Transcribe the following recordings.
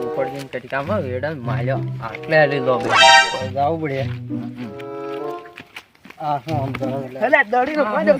ઉપરથી તડકામાં વેડા માલ્યો આટલે લીધો બે જવું પડે આ પાડો.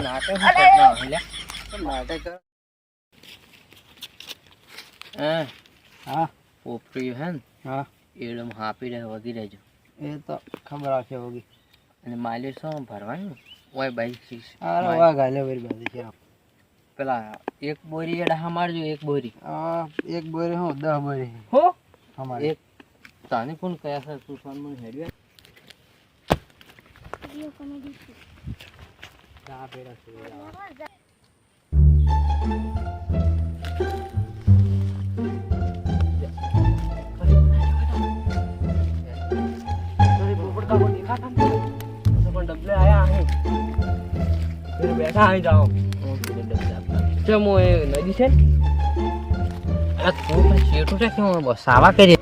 નાટક નાટક હા હા પોપડી હે હા એડમ હાપી રહે વગી રહેજો એ તો ખબર આવશે વગી અને માલી શું ભરવાનું? ઓય બાઈક અરે વાહ ગાલે ભરી બાદ છે પેલા એક બોરી એડા મારજો એક બોરી. આ એક બોરી હું દસ બોરી. હો? અમારે એક. તાને કોણ કયા સર તું ફોન મને હેડ્યો પેડા પણ ડબલે આયા અહીં. ફિર બેઠા અહીં જાઓ. ચમ એ નદી છે? અરે તું શેઠું છે કેવું સાવા કરી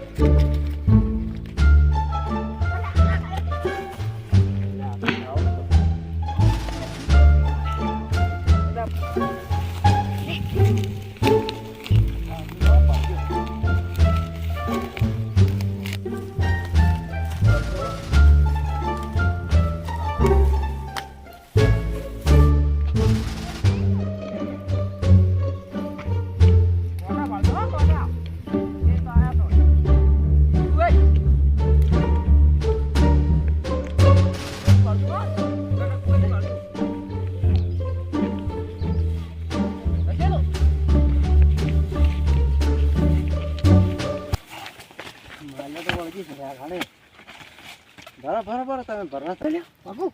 તમે ભરવા તો બાપુ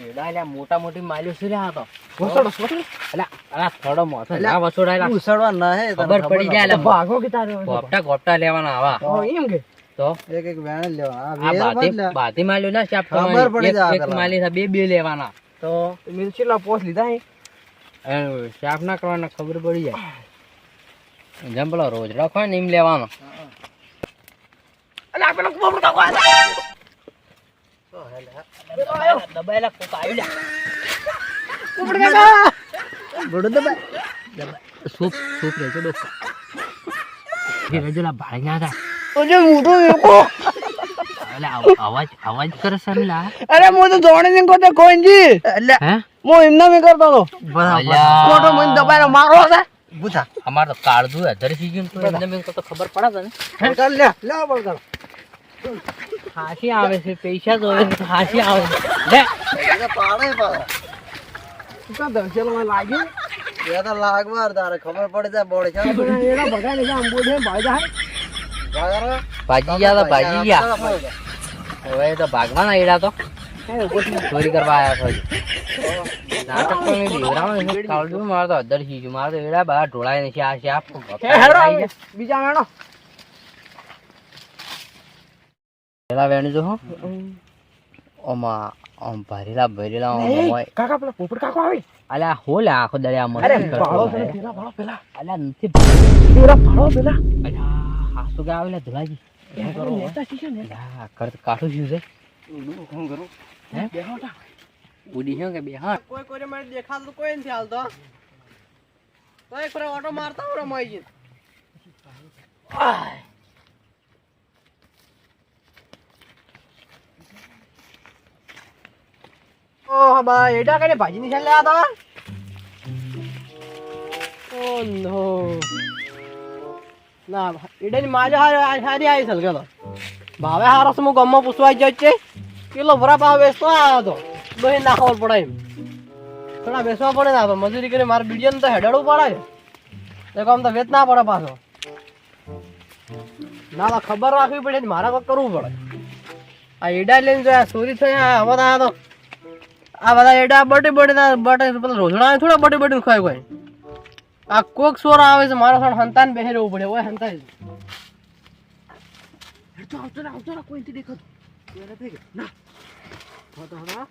એડા મોટા મોટી માલ્યો છે આ તો? વસોડો, વસોડો. અલા અલા થોડો મોથો ના વસોડાયેલા. ના હે ખબર પડી જાય ભાગો કે તારે ગોપટા ગોપટા લેવાના આવા. એમ કે. તો? એક એક વેણ લેવા. આ આ વેર બાધી બદલે. બાધી માલ્યો ના શાપ ખબર પડી જાય એક માલી બે બે લેવાના. તો? મેં પોસ લીધા અહીં. શાપ ના કરવાના ખબર પડી જાય. જેમ પેલો રોજ રાખો ને એમ લેવાનો. અલા, આ પેલો પોપટ કાકો આવ્યો. દબાયેલા કોક આવી લ્યા પોપટ કાકા. ગોડો દબાય સૂપ સૂપ રહેજો ડોક એ રહેજો લા ભાઈ ના થાય તો જે મોટો. એટલે આવ- અવાજ અવાજ કરે છે ને લા અરે હું તો જોડે નહીં કરતો કોઈનજી. એટલે હે હું એમના મેં કરતો હતો અલ્યા. મોટો મને દબાઈને મારો છે બુધા અમાર તો કાળજું અધર સી ગયું તો એમને મેં તો ખબર પડે ને કર લે લે બોલ કર હાસી આવે છે પૈસા જોવે છે તો હાસી આવે લે. પાડે પાડે શું કાં દર્શનમાં લાગ્યું એ તો લાગવાર તારે ખબર પડે છે બોડી છે એના બધાને ને આંબો છે ભાઈ જાય. ભાગરો ગયા તો ભાજી ગયા. હવે તો ભાગવાના એડા તો. ચોરી કરવા આવ્યા છો નાટક તો. કાળજું મારે તો મારે તો એડા બધા ઢોળાય નથી આ બીજા વેણો પેલા વેણ જો હો. ઓમાં આમ ભરેલા ભરેલા એ, હોય. કાકા પેલા પોપટ કાકો આવે? અલ્યા હો લે આખો દડે આમ અરે ભાળો ને. પેલા ભાળો પેલા. અલ્યા નથી પેલા ભાળો પેલા. અલ્યા હાસુ કે આવે લે ધુલાજી. એ પેલા નેતા છે ને. અલ્યા કર કાઠું શું છે શું કરું? હે? બેહો તા. ઉડી છે કે બે હા કોઈ કોઈ મને દેખાતું કોઈ નથી હાલતો. તો એક ઓટો મારતા હું રમાઈ જઈ ઓહ બા એડા કને ભાજી ની લેવા તો? ઓ નો. ના એડા ની માજે હારી હારી સલગે તો. ભાવે હારો સમૂહ ગામમાં પૂછવા જાય છે. કિલો ભરા ભાવ વેચતો આવ્યો દહીં ના ખબર પડે એમ. થોડા બેસવા પડે ના તો. મજૂરી કરી મારે બીડિયાને તો હેડાડવું પડે તો કામ તો વેચ ના પડે પાછો. ના, તો ખબર રાખવી પડે મારે કોક કરવું પડે. આ એડા લઈને જો આ ચોરી આ હવે તો આ બધા એડા બટી બટી બટે પેલા રોજણા થોડા બટી બટી ખાય કોઈ. આ કોક સોર આવે છે મારો સોણ હંતાન બેહી રહેવું પડે ઓય હંતાય. આવતો આવતો કોઈ નથી દેખાતું. ના હા તો હા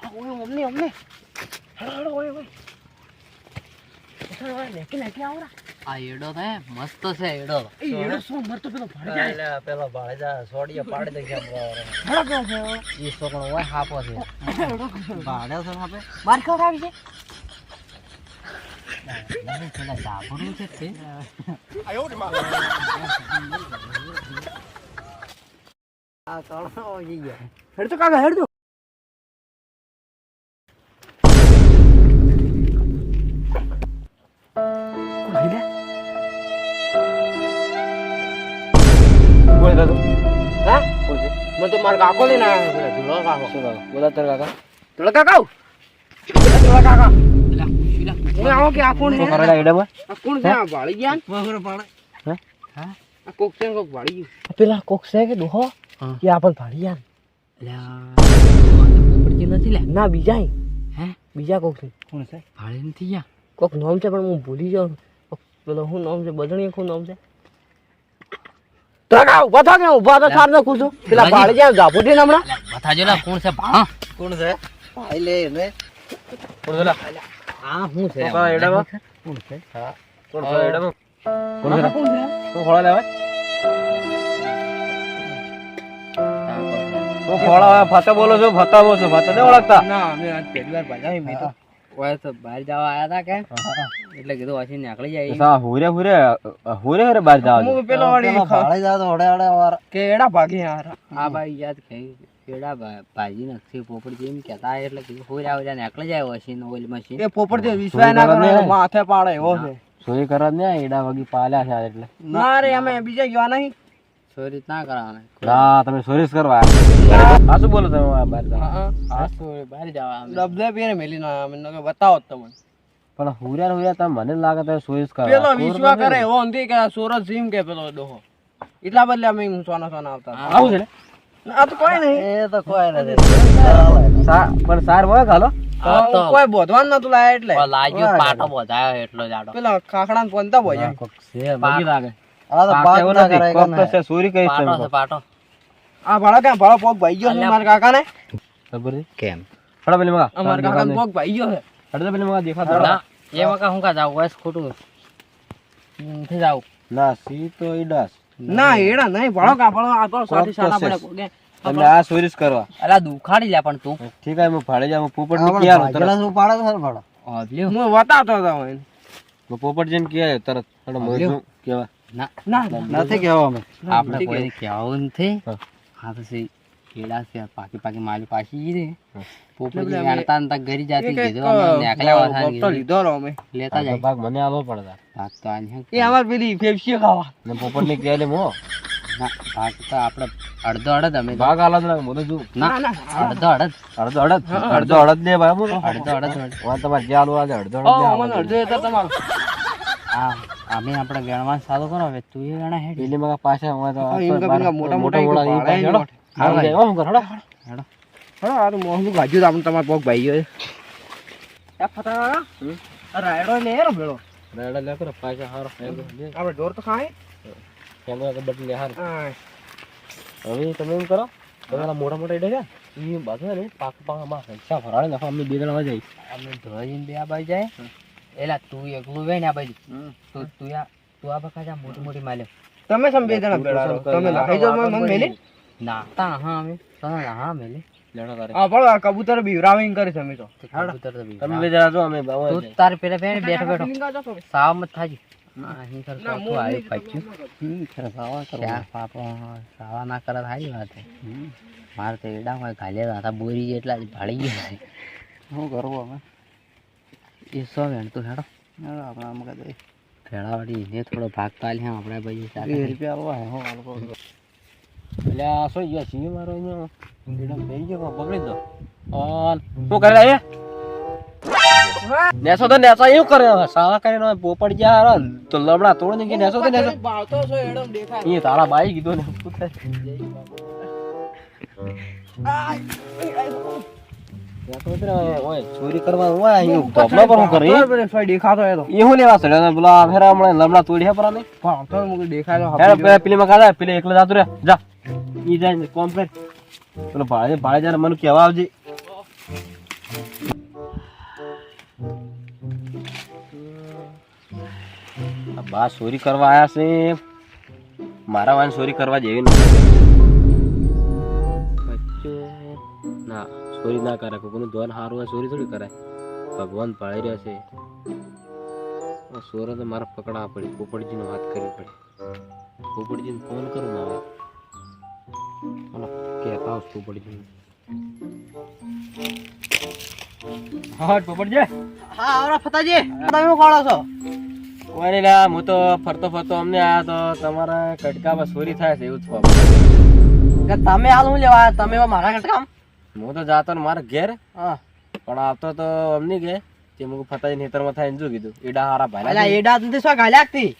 હા ઓય અમને હેડો હેડો ઓય ઓય હેડો ઓય નેકી નેકી આવરા આ એડો થાય મસ્ત છે એડો. એટલે પેલો ભાળેજા સોડીએ પાડી દે છે ઈ સોકણો હોય હાપો છે. ભાડે છે હાપે માર ખાવ આવી છે? પેલા ડાભરું છે તે આ તળો જઈ ગયા. હેડ તો કાકા હેડ તો મને તો મારા કાકો લઈને આવ્યો છે. ધોળા કાકો. શું કાકા? બોલા તાર કાકા. ધોળા કાકા. ધોળા કાકા હું આવો કે આ કોણ છે? કરેલા એડામાં આ કોણ છે? આ વાળી ગયા બહુર પાડે. હા? આ કોક છે કોક વાળી ગયું. પેલા કોક છે કે દોહો? હા. કે આપણ ભાડી ગયા અલ્યા પોપડજી નથી લે? ના બીજા હે? બીજા કોક છે. કોણ છે? ભાડે નથી ગયા? કોક નામ છે પણ હું ભૂલી જાઉં. પેલો શું નામ છે? બદણી શું નામ છે? કાકા ઊભા થા કે ઊભા તો સાર નાખું છું? પેલા. ભાડી જ્યાં જાપુટી ને હમણાં. બતા જો લા કોણ છે? ભા? કોણ છે? ભાઈ લે ને કોણ છે હા હું છે? કોકા એડામાં? કોણ છે? હા. કોણ છે? એડામાં કોણ છે? કોણ છે? તો ખોળા લેવા? તો ખોળા? ફતે બોલો છો ફતા બોલો છો ફતે ને ઓળખતા? ના અમે આજ પહેલી વાર ભાજા મેં તો ઓય તો બહાર જવા આયા તા કે? એટલે કીધું હસી નીકળી જાય સા હુરે હુરે હુરે હુરે બહાર જાવ હું પેલો વાળી ભાળે જા તો ઓડે ઓડે કે એડા ભાગી યાર. આ ભાઈ યાદ કઈ કેડા ભાજી નથી પોપડ જેમ કેતા એટલે કીધું હોર્યા હોર્યા નીકળી જાય મશીન. એ પોપટ જે વિશ્વાસ ના કરે માથે પાડે એવો છે. ને એડા વગી પાલ્યા છે એટલે. ના રે અમે બીજા ગયો નહીં. ચોરી ના કરવાના હા તમે ચોરી કરવા. હા શું બોલો તમે બહાર જવા. હા તો બહાર જવા ડબલે પીને મેલી ના બતાવો તમને. પણ હુર્યા હુરિયા તમે મને લાગે તમે ચોરી કરવા પેલો વિશ્વા કરે એવો અંધી કે સુરત જીમ કે પેલો ડોહો. એટલા બદલે અમે સોના સોના આવતા આવું છે ને? આ તો કોઈ નહીં. એ તો કોઈ નથી. પણ સાર હોય હાલો? કોઈ બોધવાન નતું લાયા એટલે. લાગ્યો પાટો બોધાયો એટલો જાડો. પેલા ખાખડા ને પોનતા કોક છે લાગે. આ તો પાકે નથી કોક તો છે ચોરી કરી પાટો છે પાટો. આ ભાડા ક્યાં ભાડો પોક ભાઈ ગયો છે મારા કાકા ખબર કેમ? હડો પેલી મગા અમારા કાકા પોક ભાઈ ગયો છે. હડો પેલી મગા દેખાતો ના એમાં કા હું કા જાવ વયસ ખોટું નથી જાવ ના સી તો ઈડાસ ના એડા નહીં ભાડો કા ભાડો આ તો સાથી સાના પડે કોકે તમે આ ચોરી કરવા. અલા દુખાડી લે પણ તું. ઠીક છે હું ભાડે જા હું પોપટ ને ક્યાં તરત? હું હતો હું પોપટ જઈને ક્યાં તરત? હડો મજુ કેવા? ના. ના નથી કેવા અમે આપણે કોઈ કહેવું. નથી. હા. હા તો સી કેળા છે પાકી પાકી માલી પાકી ગઈ રે. પોપડી ને તાર ઘરી જાતી કીધું અમે એકલા વાથા કીધું. લીધો રો અમે. લેતા જાય. ભાગ મને આલો પડતા ભાગ તો આની એ અમાર પેલી ફેફસી ખાવા. ને પોપડની કેલે મો. ના ભાગ તો આપણે અડધો અડધ અમે ભાગ આલો જ મને જો ના અડધો અડધ. અડધો અડધ? અડધો અડધ દે ભાઈ હું અડધો અડધ વાત તમાર જે આલો આજે અડધો અડધ અમને અડધો એ તો તમારો. આ અમે આપણે વેણવાનું સારું કરો હવે તું એ વેણા હેડ. પેલી મગા પાછા હોય તો હા, મોટા મોટા મોટા હેડો. હારું જાય, હો, હું કર, હેડો. હેડો. હા હારું મોહનું ગાજ્યું તો આપણે તમારો પોક ભાઈ ગયો. એ ફટા આ રાયડો લે રો ભેળો. રેડા લે કરો, પાછા હારો. આપણે ઢોર તો ખાય. કેમેરા તો બદલી લે, હારો. હવે તમે એમ કરો તમે મોટા મોટા ઈડા છે ઈ બાજુ ને પાક પાકમાં પૈસા ભરાડે નાખો અમને બે જણા જાય અમે ધોઈને બે આ બાજુ જાય. એલા તું એકલું વે ને આ બાજુ. તો તું આ તું આ બકા જા મોટી મોટી માલ્યો તમે સમજે જણા. રહો તમે લાઈ જો મન મેલી? નાતા હા અમે તને હા મેલે. હા પણ કબૂતર બીવરાવીને કરે છે અમે તો. તો કબૂતર તો બી. તમે બે જણા જો અમે તું તાર પેલા પેલા બેઠો બેઠો. સાવ મત થાજી. અહીં કર તો આવી પાછું. પાપો સાવા ના કરે સારી વાત મારે તો એડા હોય હતા બોરી જેટલા જ ભાળી ગયા શું કરવું અમે? એ સો વેણ તું હેડો આપણે આમ કદાચ ભેળાવાળી ને થોડો ભાગ પાલ હે આપણે ભાઈ ચાલીસ રૂપિયા આવવા હે હું આ એટલે આ શું ગયા સિંહ મારો અહીંયા બેહી ગયો પકડી દો ઓન શું કરે એ નેસો તો નેસો એવું કરે સાવા કરીને પોપડ ગયા હારો તો લબડા તોડ ને કે નેસો તો નેસો ભાવતો છો એડમ દેખાય એ તારા બાઈ કીધું ને પૂછે ચોરી કરવા હોય અહીં ધોબલા પર હું કરે? સોય દેખાતો એ તો. એ હું લેવા સડ્યા બોલા ફેરા હમણાં લબડા તોડ્યા પરા નહીં ભાવતો મુકે દેખાય તો હેડ પેલા પેલી માં કાઢા પેલે એકલા જાતું રે જા. ઈ જાય ને કોમ કર. પેલો ભાડે ભાડે જયારે મને કહેવા આવજે. બા ચોરી કરવા આયા છે. મારા વાન ચોરી કરવા જેવી નથી. ચોરી ના કરે કોઈનું ધોન સારું હોય ચોરી થોડી કરાય. ભગવાન પાળી રહ્યા છે. સોરે તો મારે પકડા પડી પોપટજીને વાત કરવી પડે. પોપટજીને ફોન કરું ના મને કહેતા આવું પોપટજીને. હા પોપટજી. હા આવરા ફતાજી. તમે છો? લા હું તો ફરતો ફરતો અમને આયા તો તમારા કટકામાં ચોરી થાય છે એવું જ તમે હાલ હું લેવા? તમે મારા કટકામ? હું તો જાતો ને મારા ઘેર. હા. પણ આવતો તો અમની કે તે મુક ફતાજી નેતરમાં થાય જો કીધું? એડા હારા ભાઈ અલ્યા એડા તું શું ગાલ્યા આગતી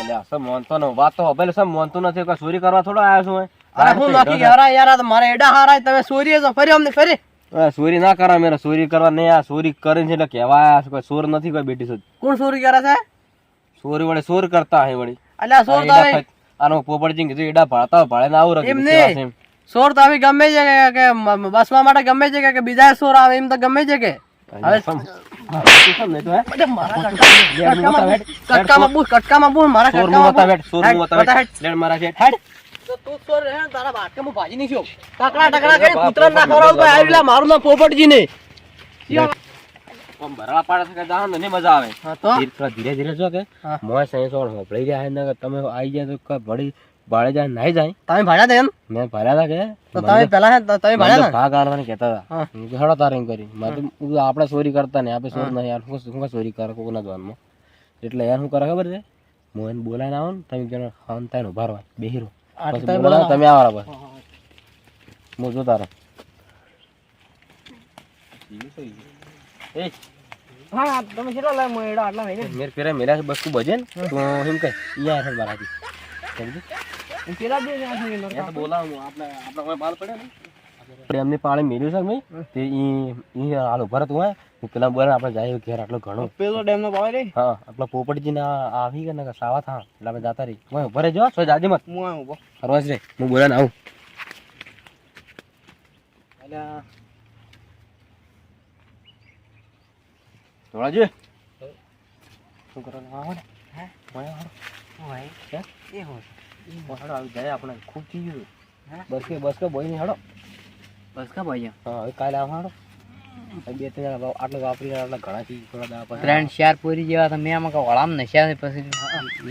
એટલે અસર મોનતો નો વાત તો હવે સમ મોનતું નથી. કે ચોરી કરવા થોડો આવ્યો છું અરે હું નોખી ગયા યાર આ તો મારા એડા હારા તમે ચોરી છો ફરી અમને ફરી. ચોરી ના કરા મેરા ચોરી કરવા નહીં આ ચોરી કરીને છે એટલે કેવા આયા છે કોઈ ચોર નથી કોઈ બેટી સુધી. કોણ ચોરી કરે છે? ચોરી વડે ચોર કરતા હે વળી. અલ્યા ચોર તો આનો પોપડજી કીધું એડા ભાળતા ભાળે ના આવું રાખી. એમ. ચોર તો આવી ગમે છે કે- બસમાં માટે ગમે છે કે- બીજા સોર આવે એમ તો ગમે છે કે? ધીરે ધીરે ધીરે જો કે. મોય સાયન્સ વાળો હોપડી જાય તમે આવી જાય તો ભળી ભાડે જાય નહીં જાય? તમે ભાડ્યા હતા એમ? મેં ભર્યા હતા કે. તો તમે પેલા તમે ભાડ્યા તો ભાગ આલવાની કહેતા હતા. હેડો તારે એમ કરી. મારે આપણે ચોરી કરતા ને આપણે ચોર નહીં યાર શું ચોરી કરે કોકના દ્વારમાં એટલે યાર શું કરે ખબર છે? હું એને બોલાવીને આવો ને તમે જણ ખાન થાય ને ઊભા રહો બેહી રહો. આ પછી તમે. આવો બસ હું જોતા રહો. એ હા તમે કેટલા લાય મોયડા આટલા મેરા છે બસ્કુ બજે ને તો એમ કહે યાર મારાથી સમજી? પેલા બે જણા છે ત્યાં તો બોલાવું આપણે આપણે કોઈ બાલ પડે ને. આપણે એમની પાળે મેલ્યું છે કે નહીં? તે ઈ ઈ હાલ ઊભા તું હોય હું પેલા બોલે આપણે જાય ઘેર આટલો ઘણો. પેલો ડેમ નો પાવે રે. હા આપણા પોપટજી ના આવી ગયા ને સાવા થા એટલે આપણે જાતા રહી હું ઊભા રહેજો સો જાજે મત. હું આવું ઊભો ફરવા જ રે. હું બોલે ને આવું. અલ્યા. ધોળાજી શું કરો આવો ને. હે? મોયા હારો ભાઈ હે એ હોય ઓ હાડો આવી જાય આપણે. ખૂબ થઈ ગયું. બસ કે બસ કે બોઈ નહીં હાડો. બસ કે ભાઈ હા હવે કાલે આવો હાડો. બે ત્રણ જણા આટલો વાપરી આટલા ઘણા થી થોડા દા ત્રણ ચાર પૂરી જેવા તો મેં આમાં વળામ નશ્યા પછી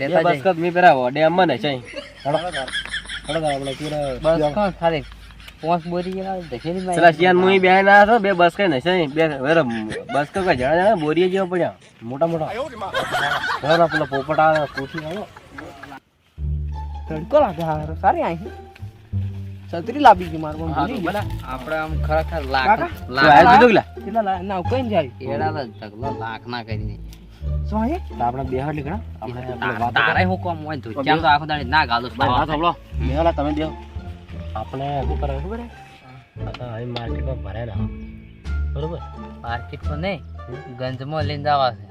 લેતા બસ જાય. મેં પેલા વડે અમ્મા ને છે હડો. હડો આપણે પૂરા બસ કોણ ખાલી પાંચ બોરી જેવા ધસેલી મારી. પેલા શિયાન મુઈ બે ના હતો બે બસ કઈ નશે બે વેરે બસ કઈ જણા જણા બોરીએ જેવા પડ્યા. મોટા મોટા. ઘણા પેલા પોપટ આવે કોઠી આવે તડકો લાગે હારો સારી આઈ છત્રી લાવી ગઈ મારું હા, તો ભલે. આપણે આમ ખરેખર લાખ? લાખ આયો કીધું કે લા? કેટલા ના કઈ જાય. એડા તો ઢગલો લાખ ના કરી દે શું તો આપણે બે હાડ લીકડા આપણે તારે હું કોમ હોય તો? ચાલ તો આખો દાડી ના ગાલો ભાઈ વાત સાંભળો. બે તમે દેવ આપણે શું કરે ખબર હે આ અહીં માર્કેટમાં ભરે ના બરોબર? માર્કેટમાં નહીં ગંજમાં લઈને જવા છે.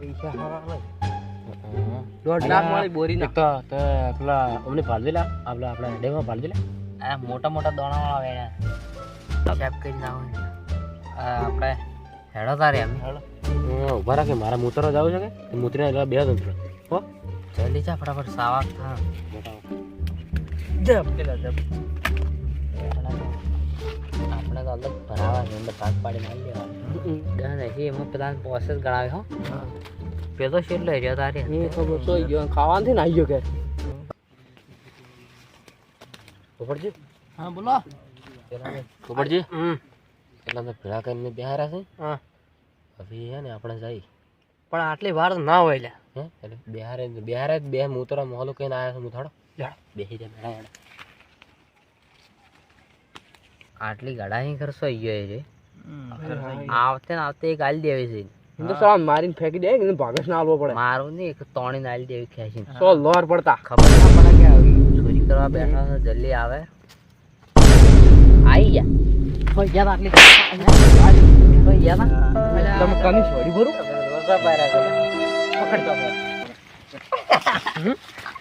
પૈસા હારા હમ. દોઢ લાખ વાળી બોરી એક તો તે પેલા અમને ભાળવેલા આપણે આપણા ડેમાં ભાળવેલા આ મોટા મોટા દોણા વાળા વેણા કરી નાખો આ આપણે હેડો તારે એમ. ઊભા રાખે મારા મૂતરો જવું છે કે? મૂતરીને બે હતો હો? જલ્દી જા ફટાફટ સાવાક થા મોટા જબ પેલા જબ. આપણે તો અલગ ભરાવા છે એટલે ભાગ પાડી મારી લેવા હશે એમાં પેલા પ્રોસેસ ગણાવે હો. પેલો શેટલો રહ્યો તારે? એ ખબર સોઈ ગયો. ખાવાનું થી નાઈ ગયો કે પોપટજી? હા બોલો. પોપટજી? હમ. એટલા તો ભેળા કરીને બેહારા છે? હા. હવે હે ને આપણે જઈ પણ આટલી વાર તો ના હોય લ્યા. હે? એટલે બિહારે બિહારે જ બે મૂતરા મોહલો કહીને આવ્યા છે હું થોડો જા. બેસી જાય મેળા. આટલી ગળાની ખર્ચો આવી ગયો એ રે આવતે ને આવતે એક આલી દેવી છે. હિન્દુસ્તાન મારીને ફેંકી દે એને ભાગસ ના આલવો પડે. મારું ને એક તોણી નાલી દેવી ખેંચી સો લોર પડતા. ખબર ના પડે કે આવી ચોરી કરવા બેઠા છે જલ્દી આવે. આઈ ગયા. હોય ગયા આટલી હોય ગયા તમે કની છોડી ભરું?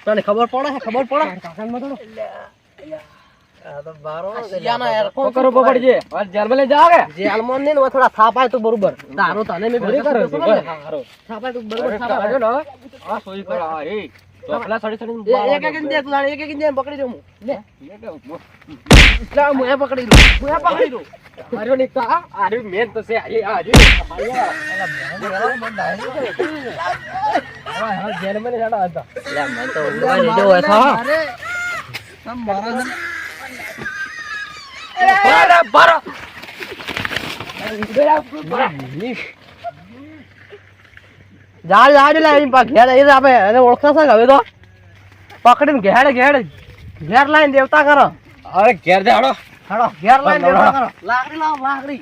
તને ખબર પડે? ખબર પડે? કાકાને જેલમાં ને ને થોડા થાપાય તો બરોબર. તારું તને મેં. થાપાય તો બરોબર થાપાય. ચોપલા સડી સડીને એક એક ઇંચ તું એક એક ઇંચ પકડી દઉં લે. લા, હું પકડી લઉં. હું પકડી લઉં. હાર્યો નહીં તો. મેન તો છે, એ હતા. લે, મને હો. જાડ જાડ લે એની પાસે ઘેર એ આપે એને ઓળખાશે હવે તો પકડીને ઘેર ઘેર ઘેર લાઈન દેવતા કરો અરે ઘેર દે હાલો. હેડો ઘેર લાઈન દેવતા કરો લાકડી લાવ લાકડી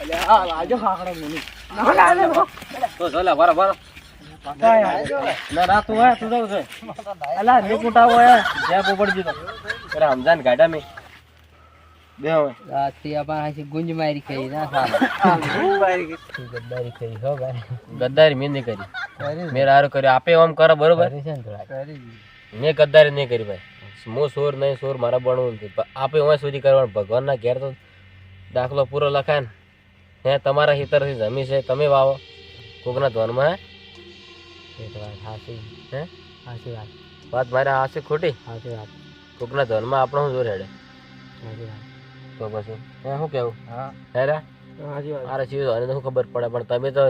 અલ્યા, આ લાજો ખાખડો મને. ના, ના, ના, ના. તો ચાલે, ના, હોય, તું જાઉં છે. અલા, નહીં કૂટાવો હોય. જ્યાં પોપટજી તો. અરે, સમજાય ગાડા મેં. બે હવે. રાતથી આપણે હાચી ગુંજ મારી ના સાલા. ગદ્દારી કરી હો ભાઈ. ગદ્દારી મેં નહીં કરી કરી મેં હારું કર્યો આપે આમ કરો બરોબર કરી. મેં ગદ્દારી નહીં કરી ભાઈ હું સોર નહીં સોર મારા બનવું નથી આપે હું સુધી કરવાનું ભગવાનના ઘેર તો દાખલો પૂરો લખાય ને હે તમારા હિતરથી જમી છે તમે વાવો કોકના ધ્વનમાં હે એ તો વાત સાચી. હે સાચી વાત. વાત મારે હાસી ખોટી સાચી વાત. કોકના ધર્મમાં આપણો શું જોર હેડે સાચી વાત. તો પછી હે શું કેવું હા. હે સાચી હાજી વાત. મારે ચીજ હોય તો શું ખબર પડે પણ તમે તો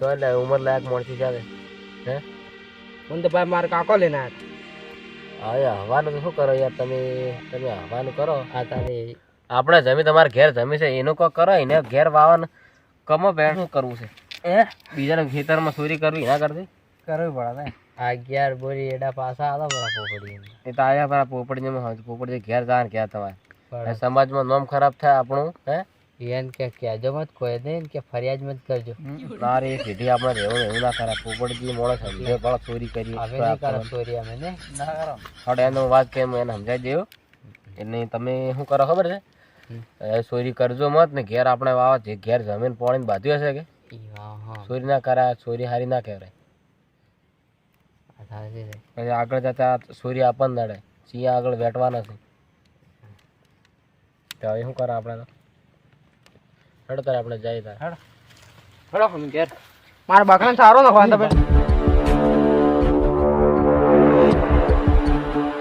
સો એટલે ઉંમર લાયક માણસી ચાલે હે મને તો ભાઈ મારા કાકો લઈને આવ્યા હા યાર હવાનું શું કરો યાર તમે તમે હવાનું કરો આ તારી આપણે જમી તમારે ઘેર જમી છે એનું કોઈ કરો એને ઘેર વાવન કમો બેન શું કરવું છે એ બીજાના ખેતરમાં ચોરી કરવી ના કરતી? કરવી પડે ને. અગિયાર બોરી એડા પાછા આલો બરા પોપડી એ તો આયા પરા પોપડીમાં હોય પોપડી ઘેર જાણ ક્યાં તમારે? સમાજમાં નામ ખરાબ થાય આપણું હે? એને કે કહેજો મત કોઈ દે કે ફરિયાદ મત કરજો. તારે એ સીધી આપણે રહેવું એવું ના ખરાબ પોપડજી મોણસ સમજે પણ ચોરી કરી હવે નહીં કરો ચોરી અમે ને? ના કરો. હડે એનો વાત કેમ એને સમજાઈ દેવો એટલે તમે શું કરો ખબર છે? ચોરી કરજો મત ને ઘેર આપણે વાવા જે ઘેર જમીન પાણી બાંધ્યું હશે કે? ચોરી ના કરાય ચોરી હારી ના કહેવાય. પછી આગળ જતા ચોરી આપણ નડે. સિંહ આગળ વેટવાના છે તો હવે શું કરે આપણે તો? હેડો તારે આપણે જઈએ તારે. હેડો. ઘેર. મારા બકરાને સારો નખવા તમે